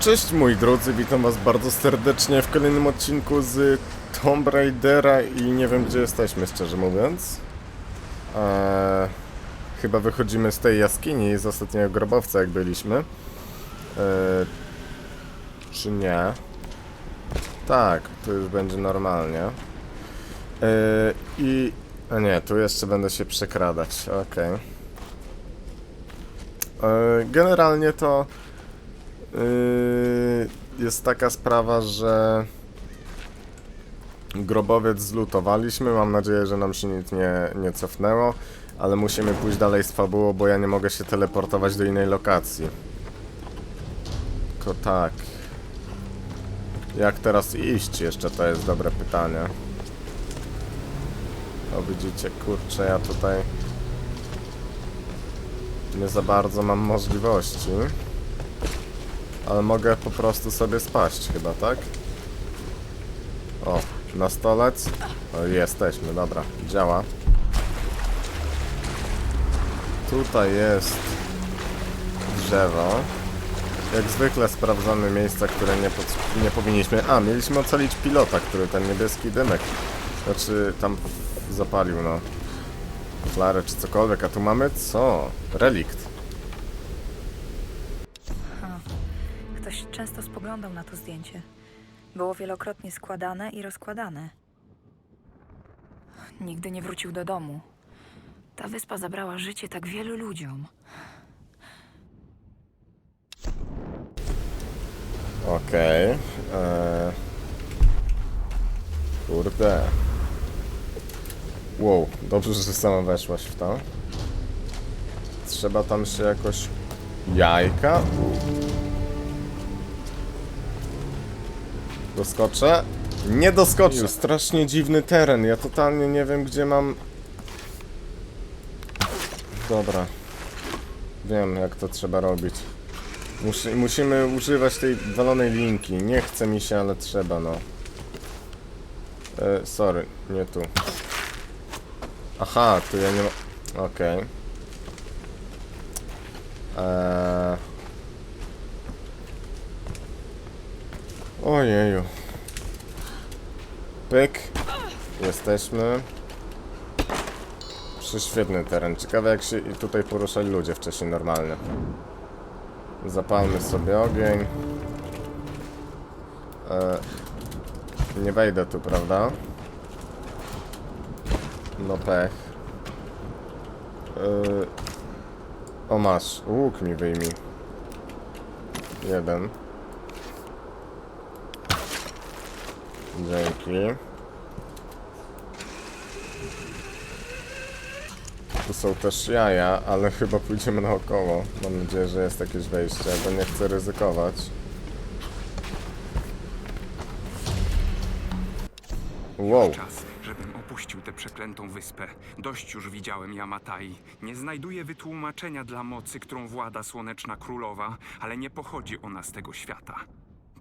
Cześć moi drodzy, witam was bardzo serdecznie w kolejnym odcinku z Tomb Raidera i nie wiem gdzie jesteśmy szczerze mówiąc. Eee, chyba wychodzimy z tej jaskini z ostatniego grobowca jak byliśmy. Eee, czy nie? Tak, tu już będzie normalnie. Eee, I... A nie, tu jeszcze będę się przekradać, okej. Eee, Generalnie to... Yy, jest taka sprawa, że grobowiec zlutowaliśmy. Mam nadzieję, że nam się nic nie, nie cofnęło, ale musimy pójść dalej z fabułą, bo ja nie mogę się teleportować do innej lokacji. Tylko tak. Jak teraz iść? Jeszcze to jest dobre pytanie. O widzicie, kurczę, ja tutaj nie za bardzo mam możliwości. Ale mogę po prostu sobie spaść chyba, tak? O, na stolec. O, jesteśmy, dobra, działa. Tutaj jest drzewo. Jak zwykle sprawdzamy miejsca, które nie, nie powinniśmy. A, mieliśmy ocalić pilota, który ten niebieski dymek. Znaczy, tam zapalił, no. Flarę czy cokolwiek, a tu mamy co? Relikt. Spoglądał na to zdjęcie. Było wielokrotnie składane i rozkładane. Nigdy nie wrócił do domu. Ta wyspa zabrała życie tak wielu ludziom. Okej. eee. Kurde. Wow, dobrze, że sama weszłaś w to. Trzeba tam się jakoś... Jajka? Doskoczę? Nie doskoczę! Strasznie dziwny teren, ja totalnie nie wiem, gdzie mam... Dobra. Wiem, jak to trzeba robić. Musi, musimy używać tej walonej linki. Nie chce mi się, ale trzeba, no. E, sorry, nie tu. Aha, tu ja nie ma... Okej. Eee... Ojeju. Pyk. Jesteśmy. Prześwietny teren. Ciekawe jak się tutaj poruszali ludzie wcześniej normalnie. Zapalmy sobie ogień. E, nie wejdę tu, prawda? No pech. E, o masz, łuk mi wyjmij. Jeden. Dzięki. Tu są też jaja, ale chyba pójdziemy naokoło. Mam nadzieję, że jest jakieś wejście, bo nie chcę ryzykować. Wow. Czas, żebym opuścił tę przeklętą wyspę. Dość już widziałem Yamatai. Nie znajduję wytłumaczenia dla mocy, którą włada Słoneczna Królowa, ale nie pochodzi ona z tego świata.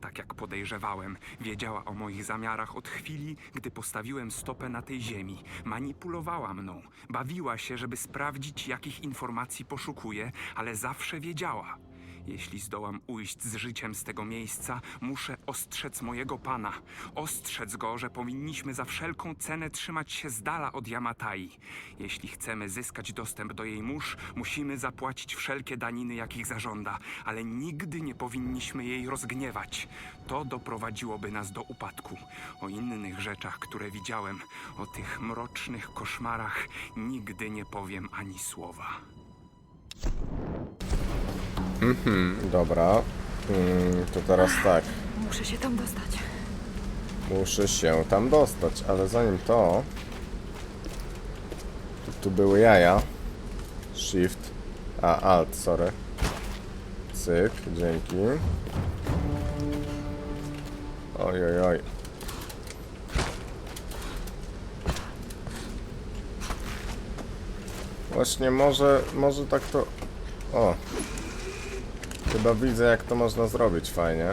Tak jak podejrzewałem, wiedziała o moich zamiarach od chwili, gdy postawiłem stopę na tej ziemi. Manipulowała mną, bawiła się, żeby sprawdzić, jakich informacji poszukuję, ale zawsze wiedziała. Jeśli zdołam ujść z życiem z tego miejsca, muszę ostrzec mojego pana. Ostrzec go, że powinniśmy za wszelką cenę trzymać się z dala od Yamatai. Jeśli chcemy zyskać dostęp do jej mórz, musimy zapłacić wszelkie daniny, jakich zażąda, ale nigdy nie powinniśmy jej rozgniewać. To doprowadziłoby nas do upadku. O innych rzeczach, które widziałem, o tych mrocznych koszmarach, nigdy nie powiem ani słowa. Dobra. Mm, to teraz tak. Muszę się tam dostać. Muszę się tam dostać, ale zanim to... Tu, tu były jaja. Shift. A, Alt, sorry. Cyk, dzięki. Oj, oj, oj. Właśnie może, może tak to... O. Chyba widzę jak to można zrobić fajnie.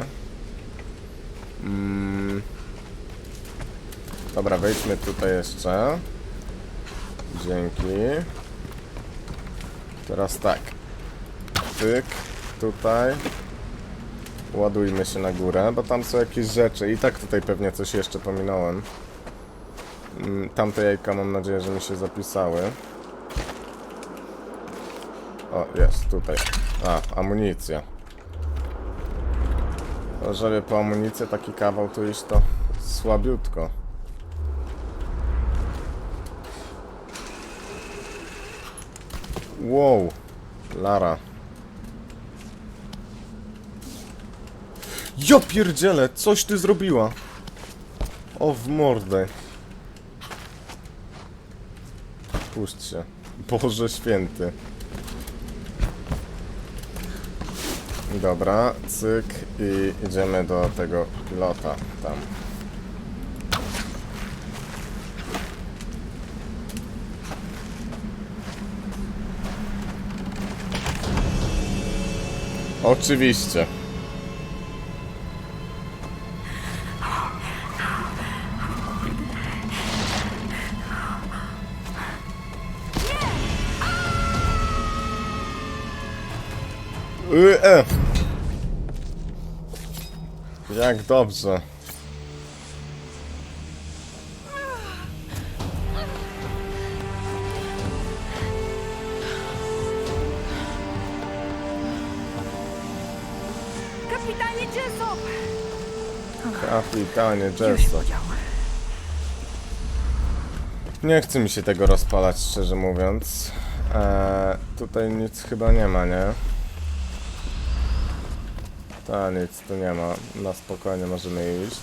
Mm. Dobra, wejdźmy tutaj jeszcze. Dzięki. Teraz tak. Tyk, tutaj. ładujmy się na górę, bo tam są jakieś rzeczy. I tak tutaj pewnie coś jeszcze pominąłem. Mm, Tamte jajka mam nadzieję, że mi się zapisały. O, jest, tutaj. A, amunicja. To żeby po amunicję taki kawał tu iść to słabiutko. Wow, Lara. Ja pierdzielę, coś ty zrobiła. O, w mordę. Puść się. Boże święty. Dobra, cyk i idziemy do tego pilota tam. Oczywiście. Jak dobrze. Kapitanie Jessop! Kapitanie podział. Nie chce mi się tego rozpalać, szczerze mówiąc. Eee, tutaj nic chyba nie ma, nie? Ta, nic tu nie ma. Na spokojnie możemy iść.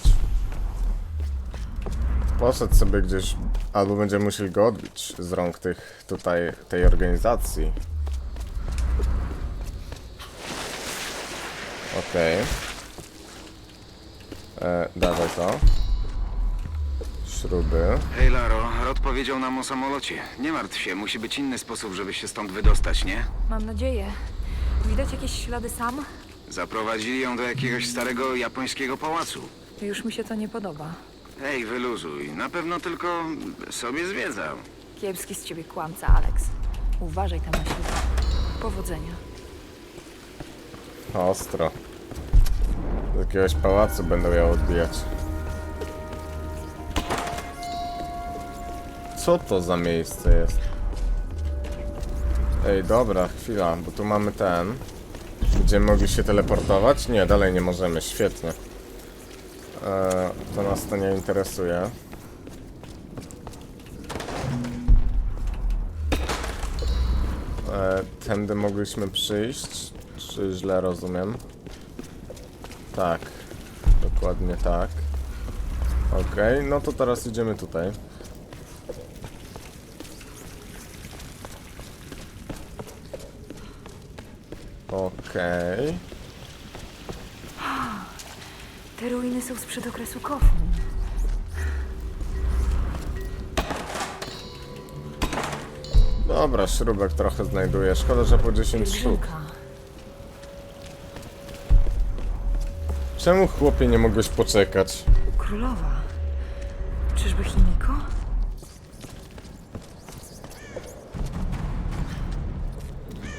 Poszedł sobie gdzieś, albo będziemy musieli go odbić z rąk tych, tutaj, tej organizacji. Okej. Okay. Dawaj to. Śruby. Hej Laro, Rod powiedział nam o samolocie. Nie martw się, musi być inny sposób, żeby się stąd wydostać, nie? Mam nadzieję. Widać jakieś ślady sam? Zaprowadzili ją do jakiegoś starego japońskiego pałacu. Już mi się to nie podoba. Hej, wyluzuj. Na pewno tylko sobie zwiedzał. Kiepski z ciebie kłamca, Alex. Uważaj tam na siebie. Powodzenia. Ostro. Z jakiegoś pałacu będą ją odbijać. Co to za miejsce jest? Ej, dobra, chwila, bo tu mamy ten. Będziemy mogli się teleportować? Nie, dalej nie możemy, świetnie. Eee, to nas to nie interesuje. Eee, tędy mogliśmy przyjść, czy źle rozumiem? Tak, dokładnie tak. Okej, no to teraz idziemy tutaj. Okej. Te ruiny są sprzed okresu Kofu. Dobra, śrubek trochę znajduję. Szkoda, że po 10 sztuk. Pielgrzymka. Czemu chłopie nie mogłeś poczekać? Królowa. Czyżby Chimiko?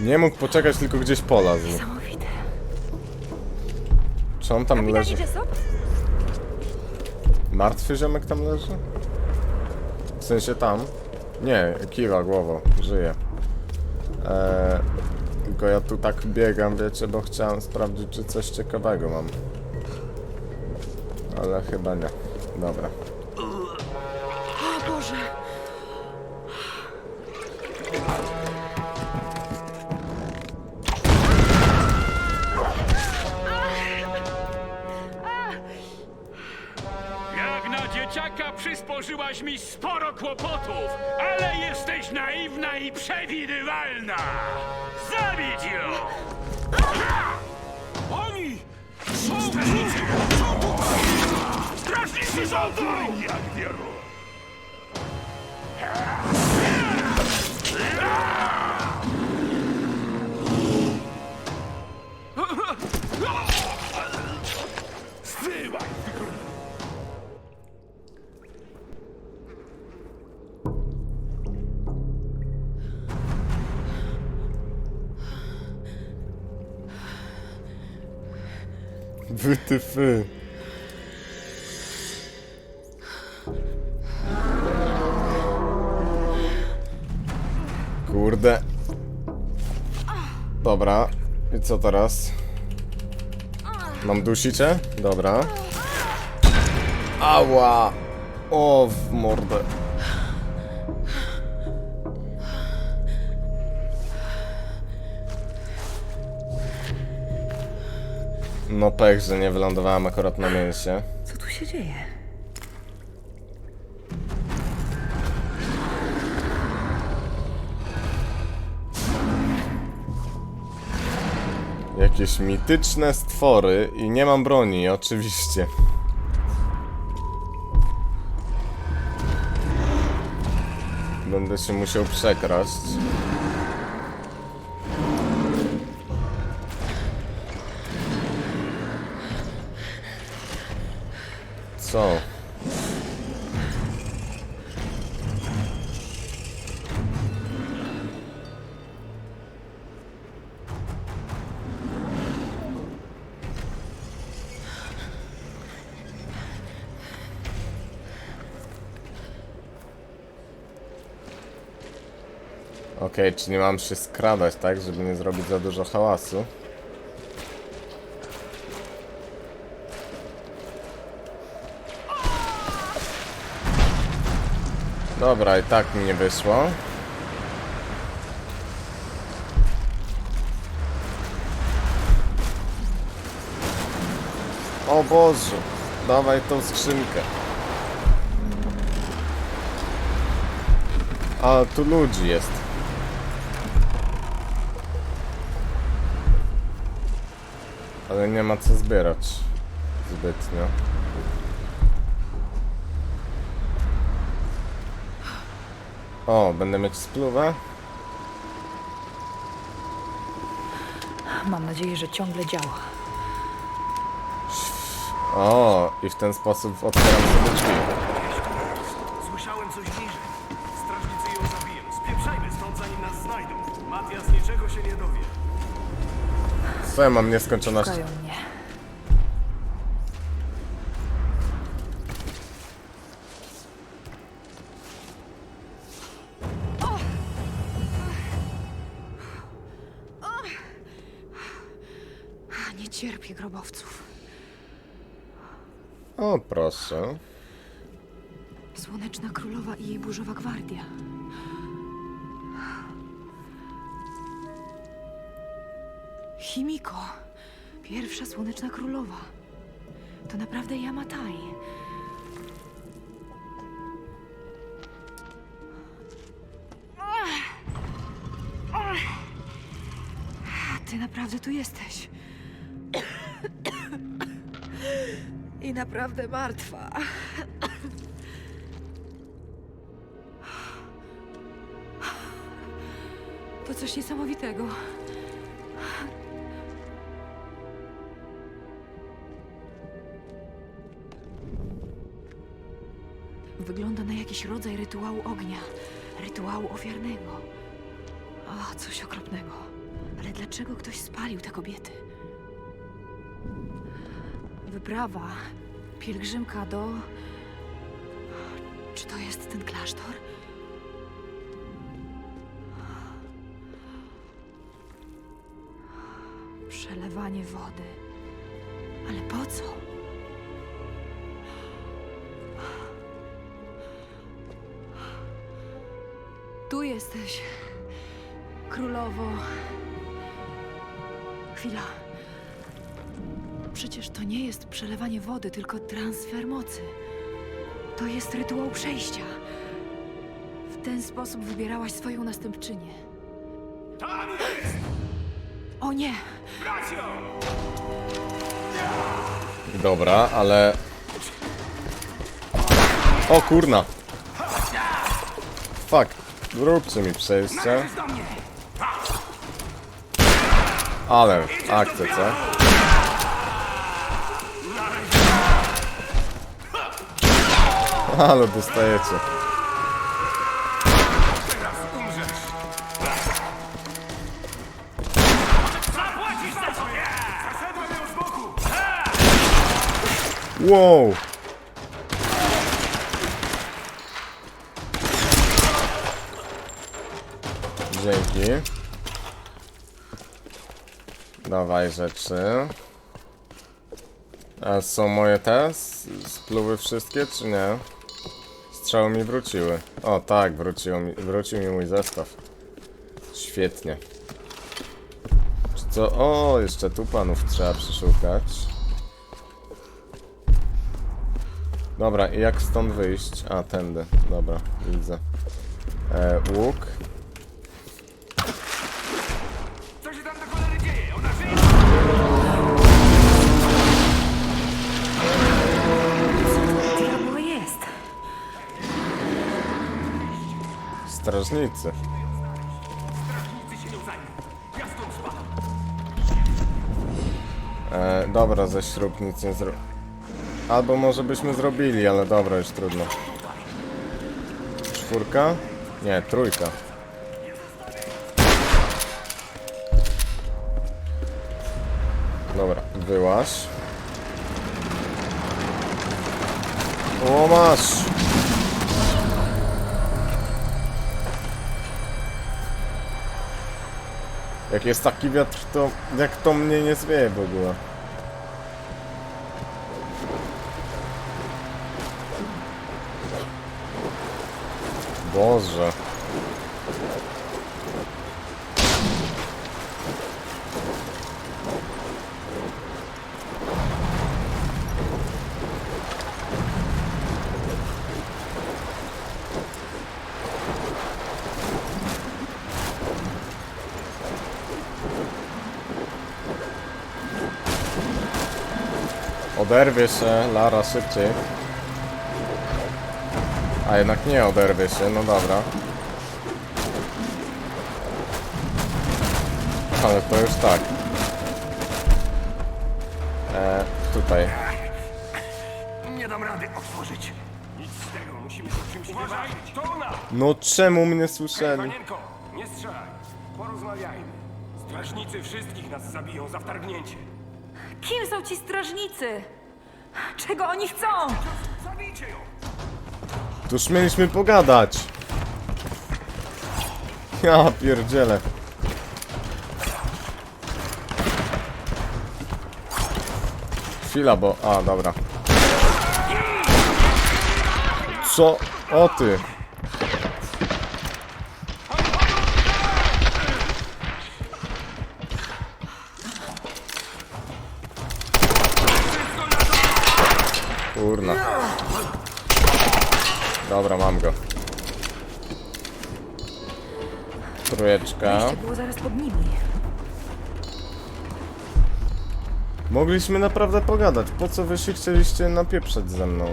Nie mógł poczekać, tylko gdzieś polazł. Niesamowite. Czy on tam leży? Martwy ziomek tam leży? W sensie tam? Nie, kiwa głową, żyje. Eee, tylko ja tu tak biegam, wiecie, bo chciałem sprawdzić, czy coś ciekawego mam. Ale chyba nie. Dobra. Jesteś naiwna i przewidywalna! Zabić ją! Oni są ludzie! Są tutaj! Strażnicy są tu! Jak wieru! Wytyfy. Kurde. Dobra. I co teraz? Mam dusicie? Dobra. Ała! O, w mordę. No pech, że nie wylądowałem akurat na mięsie. Co tu się dzieje? Jakieś mityczne stwory i nie mam broni, oczywiście. Będę się musiał przekraść. Co? Okej, czy nie mam się skradać, tak, żeby nie zrobić za dużo hałasu? Dobra, i tak mi nie wyszło. O Boże, dawaj tą skrzynkę. A, tu ludzi jest. Ale nie ma co zbierać zbytnio. O, będę mieć spluwę? Mam nadzieję, że ciągle działa. O, i w ten sposób otwieram sobie drzwi. Słyszałem coś bliżej. Strażnicy ją zabiją. Spieprzajmy stąd, zanim nas znajdą. Matias niczego się nie dowie. Co ja mam nieskończoność? Szukają cierpię grobowców. O, proszę. Słoneczna Królowa i jej burzowa gwardia. Chimiko. Pierwsza Słoneczna Królowa. To naprawdę Yamatai. Ty naprawdę tu jesteś. Naprawdę martwa. To coś niesamowitego. Wygląda na jakiś rodzaj rytuału ognia, rytuału ofiarnego. O, coś okropnego. Ale dlaczego ktoś spalił te kobiety? Wyprawa, pielgrzymka do. Czy to jest ten klasztor? Przelewanie wody. Ale po co? Tu jesteś, królowo. Chwila. Przecież to nie jest przelewanie wody, tylko transfer mocy. To jest rytuał przejścia. W ten sposób wybierałaś swoją następczynię. Tam jest! O nie! Bracio! Dobra, ale... O kurna! Fuck, zróbcie mi przejście. do mnie! Ale akcja, co? Ale dostajecie. Teraz umrzesz! Zapłacisz! Wow! Dzięki. Dawaj rzeczy. A są moje te? Spluwy wszystkie, czy nie? Strzały mi wróciły. O tak, wróciło mi, wrócił mi mój zestaw. Świetnie. Czy co? O, jeszcze tu panów trzeba przeszukać. Dobra, i jak stąd wyjść? A, tędy. Dobra, widzę. E, łuk. Strażnicy. E, dobra, ze śrub nic nie zro... Albo może byśmy zrobili, ale dobra, już trudno. Czwórka? Nie, trójka. Dobra, wyłaś. O, masz! Jak jest taki wiatr, to jak to mnie nie zwieje w ogóle. Boże. Oderwie się, Lara, szybciej. A jednak nie oderwie się, no dobra. Ale to już tak. E, tutaj. Nie dam rady otworzyć. Nic z tego, musimy się czymś Uważaj, to ona! No czemu mnie słyszeli? Panienko, nie strzelaj. Porozmawiajmy. Strażnicy wszystkich nas zabiją za wtargnięcie. Kim są ci strażnicy? Czego oni chcą? Zabijcie ją! Tuż mieliśmy pogadać. Ja pierdzielę. Chwila, bo... A, dobra. Co? O ty. Kurna. Dobra, mam go. Trójeczka. Wejście było zaraz pod nimi. Mogliśmy naprawdę pogadać. Po co wy się chcieliście napieprzać ze mną?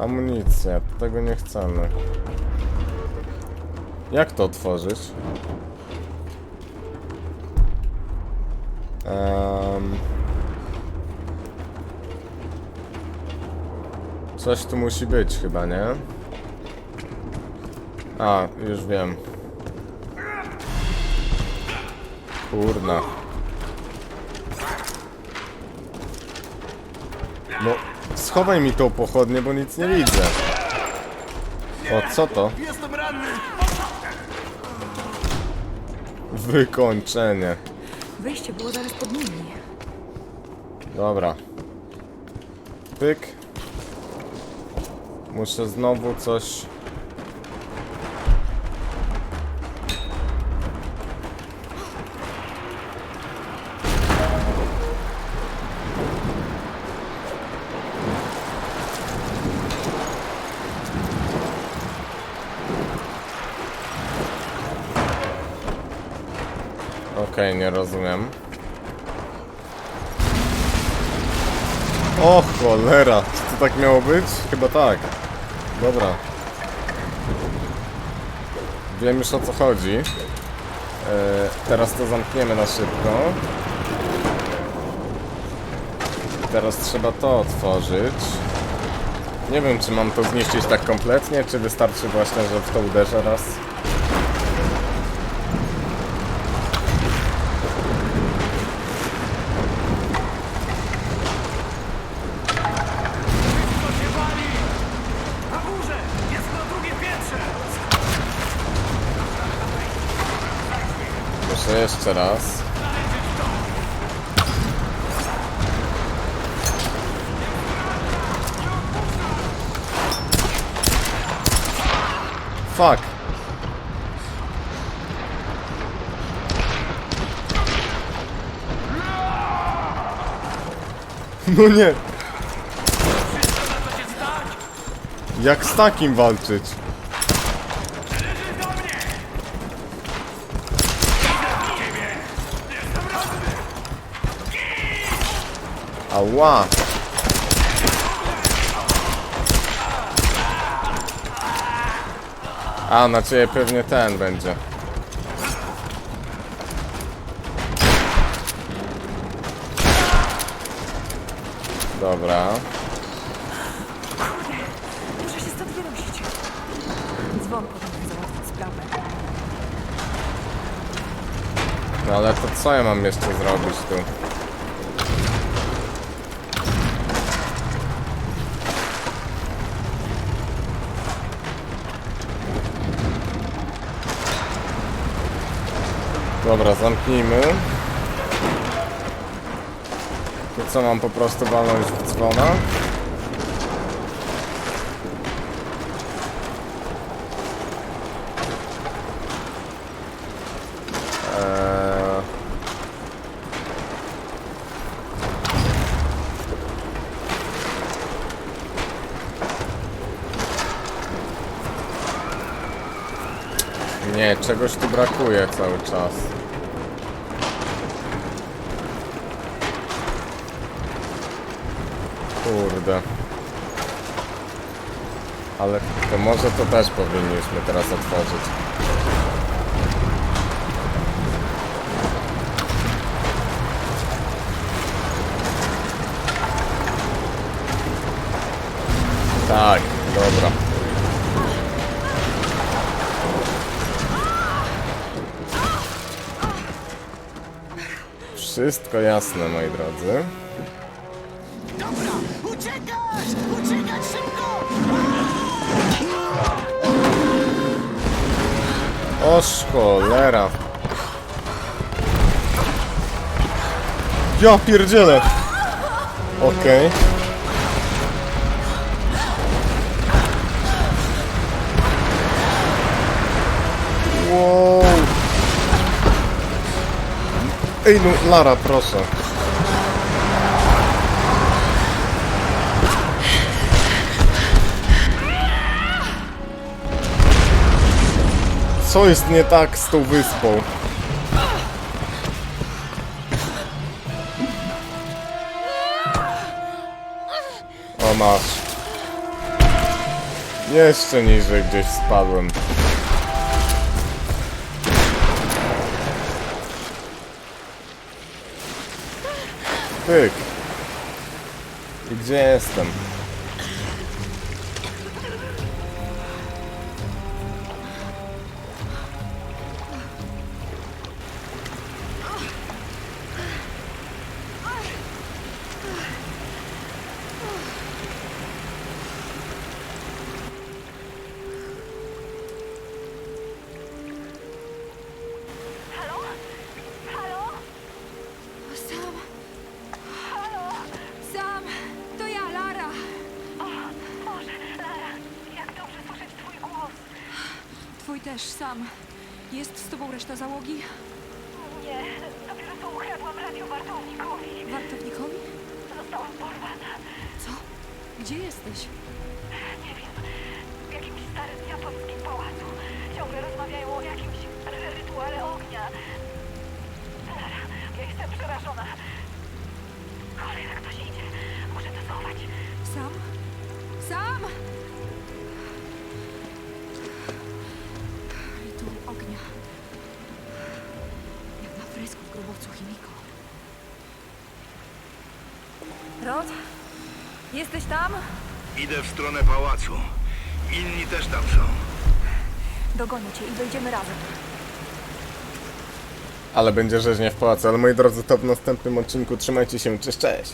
Amunicja. Tego nie chcemy. Jak to otworzyć? Em. Coś tu musi być chyba, nie? A, już wiem. Kurna. No, schowaj mi tą pochodnię, bo nic nie widzę. O, co to? Jestem ranny! Wykończenie. Wejście było zaraz pod nimi. Dobra. Pyk. Muszę znowu coś... Okej, nie rozumiem. O cholera, czy to tak miało być? Chyba tak. Dobra. Wiem już o co chodzi. E, teraz to zamkniemy na szybko. Teraz trzeba to otworzyć. Nie wiem, czy mam to zniszczyć tak kompletnie, czy wystarczy właśnie, że w to uderzę raz. Jeszcze raz. Fuck. No nie. Jak z takim walczyć? Ała! A, na ciebie pewnie ten będzie. Dobra. Muszę się stąd wynosić. Dzwon powinien załatwić sprawę. No ale to co ja mam jeszcze zrobić tu? Dobra, zamknijmy. To co, mam po prostu walnąć w dzwona? Eee... Nie, czegoś tu brakuje cały czas. Kurde. Ale to może to też powinniśmy teraz otworzyć. Tak, dobra. Wszystko jasne, moi drodzy. Oż cholera. Ja pierdzielę. Okej. Wow. Ej no, Lara, proszę. Co jest nie tak z tą wyspą? O masz. Jeszcze niżej gdzieś spadłem. Pyk. I gdzie jestem? Gdzie jesteś? Nie wiem, w jakimś starym japońskim pałacu. Ciągle rozmawiają o jakimś rytuale ognia. Lara, ja jestem przerażona. Cholera, ktoś idzie. Muszę to schować. Sam? Sam! Rytuał ognia. Jak na fresku w grobowcu Chimiko. Rod? Jesteś tam? Idę w stronę pałacu. Inni też tam są. Dogonię cię i wejdziemy razem. Ale będzie rzeźnia w pałacu. Ale moi drodzy, to w następnym odcinku. Trzymajcie się, cześć, cześć!